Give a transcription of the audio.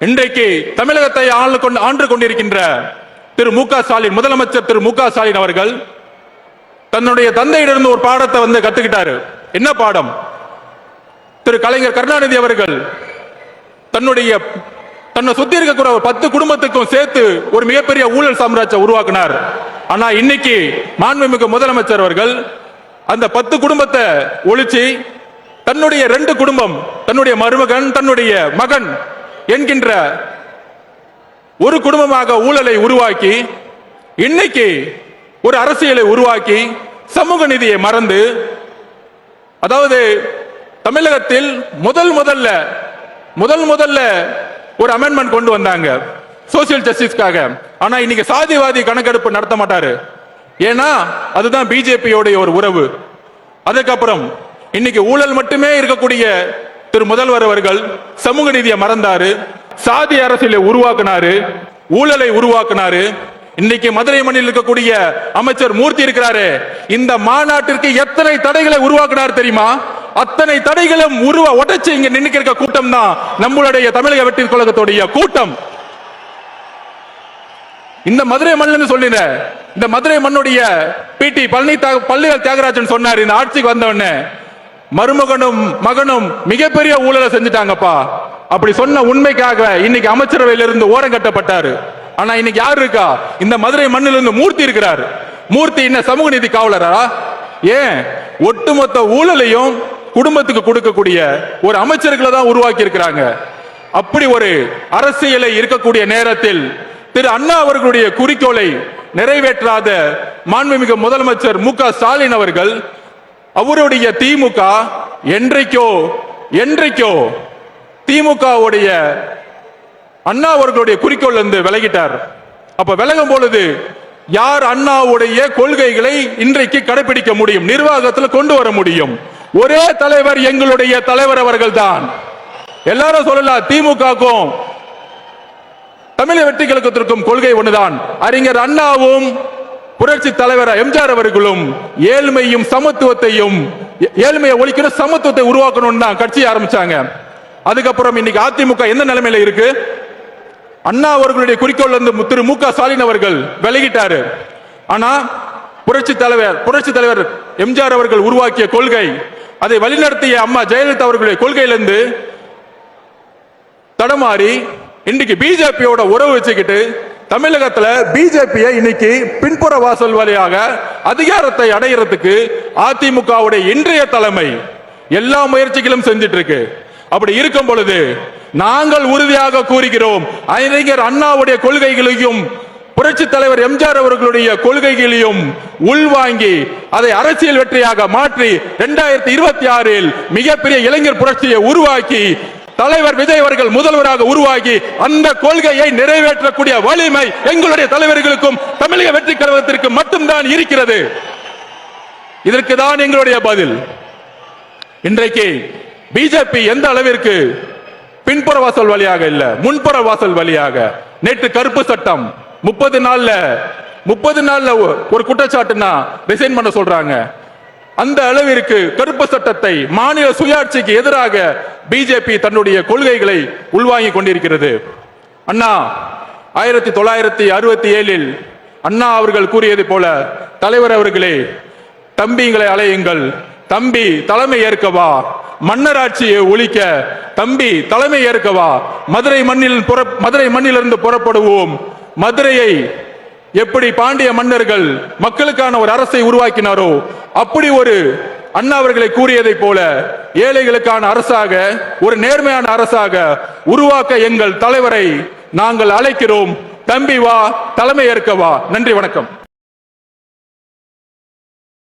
இன்றைக்கு தமிழகத்தை ஆண்டு கொண்டு ஆண்டு கொண்டிருக்கின்ற திரு மு ஸ்டாலின் முதலமைச்சர் திரு மு ஸ்டாலின் அவர்கள் தன்னுடைய தந்தையிடமிருந்து ஒரு பாடத்தை வந்து கத்துக்கிட்டாரு. என்ன பாடம்? திரு கலைஞர் கருணாநிதி அவர்கள் தன்னுடைய தன்னை சுத்தி இருக்கக்கூடிய ஒரு பத்து குடும்பத்துக்கும் சேர்த்து ஒரு மிகப்பெரிய ஊழல் சாம்ராஜ்யம் உருவாக்கினார். ஆனா இன்னைக்கு மாண்புமிகு முதலமைச்சர் அவர்கள் அந்த பத்து குடும்பத்தை ஒழிச்சு தன்னுடைய ரெண்டு குடும்பம் தன்னுடைய மருமகன் தன்னுடைய மகன் என்கின்ற ஒரு குடும்பமாக ஊழலை உருவாக்கி இன்னைக்கு ஒரு அரசியலை உருவாக்கி சமூக நிதியை மறந்து அதாவது தமிழகத்தில் முதல் முதல்ல முதல் முதல்ல ஒரு அமெண்ட்மெண்ட் கொண்டு வந்தாங்க சோசியல் ஜஸ்டிஸ்க்காக ஆனா இன்னைக்கு சாதிவாதி கணக்கெடுப்பு நடத்த மாட்டாரு. ஏன்னா அதுதான் பிஜேபியோடைய ஒரு உறவு. அதுக்கப்புறம் இன்னைக்கு ஊழல் மட்டுமே இருக்கக்கூடிய திரு முதல்வர் அவர்கள் சமூக நீதியை மறந்தாரு சாதி அரசியலை உருவாக்குனாரு ஊழலை உருவாக்குனாரு. இன்னைக்கு மதுரை மண்ணில் இருக்கக்கூடிய அமைச்சர் மூர்த்தி இருக்கிறாரு இந்த மாநாட்டிற்கு எத்தனை தடைகளை உருவாக்குனார் தெரியுமா? அத்தனை தடைகளும் உருவ உடைச்சு இங்க நின்னுக்கு இருக்க கூட்டம் தான் நம்மளுடைய தமிழக வெற்றி கழகத்துடைய கூட்டம். இந்த மதுரை மண்ணுன்னு சொல்லின இந்த மதுரை மண்ணுடைய பிடி பழனி பள்ளிகள் தியாகராஜன் சொன்னார் இந்த ஆட்சிக்கு வந்தவொடனே மருமகனும் மகனும் மிகப்பெரிய ஊழலை செஞ்சுட்டாங்கப்பா. அப்படி சொன்ன உண்மைக்காக இன்னைக்கு அமைச்சரவையில இருந்து ஓரம் கட்டப்பட்டாரு. ஆனா இன்னைக்கு யார் இருக்கா? இந்த மதுரை மண்ணில் இருந்து மூர்த்தி இருக்கிறார். மூர்த்தி என்ன சமூக நீதி காவலரா? ஏன்? ஒட்டுமொத்த ஊழலையும் குடும்பத்துக்கு கொடுக்கக்கூடிய ஒரு அமைச்சர்களை தான் உருவாக்கி இருக்கிறாங்க அப்படி ஒரு அரசியலை இருக்கக்கூடிய நேரத்தில் திரு அண்ணா அவர்களுடைய குறிக்கோளை நிறைவேற்றாத மாண்புமிகு முதலமைச்சர் மு க ஸ்டாலின் அவர்கள் அவருடைய திமுக என்றைக்கோ என்றைக்கோ திமுகவுடைய அண்ணா அவர்களுடைய குறிக்கோள் இருந்து விலகிட்டார். அப்ப விலகும் பொழுது யார் அண்ணாவுடைய கொள்கைகளை இன்றைக்கு கடைபிடிக்க முடியும் நிர்வாகத்தில் கொண்டு வர முடியும்? ஒரே தலைவர் எங்களுடைய தலைவர் அவர்கள் தான் எல்லாரும் சொல்லலாம் திமுகக்கும் தமிழக வெற்றி கழகத்திற்கும் கொள்கை ஒன்றுதான் அறிஞர் அண்ணாவும் புரட்சி தலைவர் எம்ஜிஆர் அவர்களும் ஏழ்மையும் சமத்துவத்தையும் ஏ- ஏழ்மையை ஒழிக்கணும் சமத்துவத்தை உருவாக்கணும் தான் கட்சி ஆரம்பிச்சாங்க. அதுக்கப்புறம் இன்னைக்கு அதிமுக எந்த நிலைமையில இருக்கு? அண்ணா அவர்களுடைய குறிக்கோள் வந்து திரு மு க ஸ்டாலின் அவர்கள் விலகிட்டாரு. ஆனா புரட்சி தலைவர் புரட்சி தலைவர் எம்ஜிஆர் அவர்கள் உருவாக்கிய கொள்கை அதை வழிநடத்திய அம்மா ஜெயலலிதா அவர்களுடைய கொள்கையிலிருந்து தடமாறி இன்னைக்கு பிஜேபியோட உறவு வச்சுக்கிட்டு தமிழகத்துல பிஜேபியை இன்னைக்கு பின்புற வாசல் வழியாக அதிகாரத்தை அடையிறதுக்கு அதிமுகவுடைய இன்றைய தலைமை எல்லா முயற்சிகளும் செஞ்சிட்டு இருக்கு அப்படி இருக்கும் பொழுது நாங்கள் உறுதியாக கூறுகிறோம் அறிஞர் அண்ணாவுடைய கொள்கைகளையும் புரட்சி தலைவர் எம்ஜிஆர் அவர்களுடைய கொள்கைகளையும் உள்வாங்கி அதை அரசியல் வெற்றியாக மாற்றி இரண்டாயிரத்தி இருபத்தி ஆறில் மிகப்பெரிய இளைஞர் புரட்சியை உருவாக்கி தலைவர் விஜய் அவர்கள் முதல்வராக உருவாகி அந்த கொள்கையை நிறைவேற்றக்கூடிய வலிமை எங்களுடைய தலைவர்களுக்கும் தமிழக வெற்றி கழகத்திற்கு மட்டும்தான் இருக்கிறது. இதற்கு தான் எங்களுடைய பதில். இன்றைக்கு பிஜேபி எந்த அளவிற்கு பின்புற வாசல் வழியாக இல்ல முன்புற வாசல் வழியாக நேற்று கருப்பு சட்டம் முப்பது நாள்ல முப்பது நாள்ல ஒரு குற்றச்சாட்டுனா ரிசைன் பண்ண சொல்றாங்க. அந்த அளவிற்கு கருப்பு சட்டத்தை மாநில சுயாட்சிக்கு எதிராக பிஜேபி தன்னுடைய கொள்கைகளை உள்வாங்கிக் கொண்டிருக்கிறது. அண்ணா ஆயிரத்தி தொள்ளாயிரத்தி அறுபத்தி ஏழில் அண்ணா அவர்கள் கூறியது போல தலைவர் அவர்களே தம்பிங்களை அலையுங்கள் தம்பி தலைமை ஏற்கவா மன்னராட்சியை ஒழிக்க தம்பி தலைமை ஏற்கவா மதுரை மண்ணில் புற- மதுரை மண்ணிலிருந்து புறப்படுவோம். மதுரையை எப்படி பாண்டிய மன்னர்கள் மக்களுக்கான ஒரு அரசை உருவாக்கினாரோ அப்படி ஒரு அண்ணா அவர்களை கூறியதைப் போல ஏழைகளுக்கான அரசாக ஒரு நேர்மையான அரசாக உருவாக்க எங்கள் தலைவரை நாங்கள் அழைக்கிறோம். தம்பி வா தலைமை ஏற்க வா. நன்றி வணக்கம்.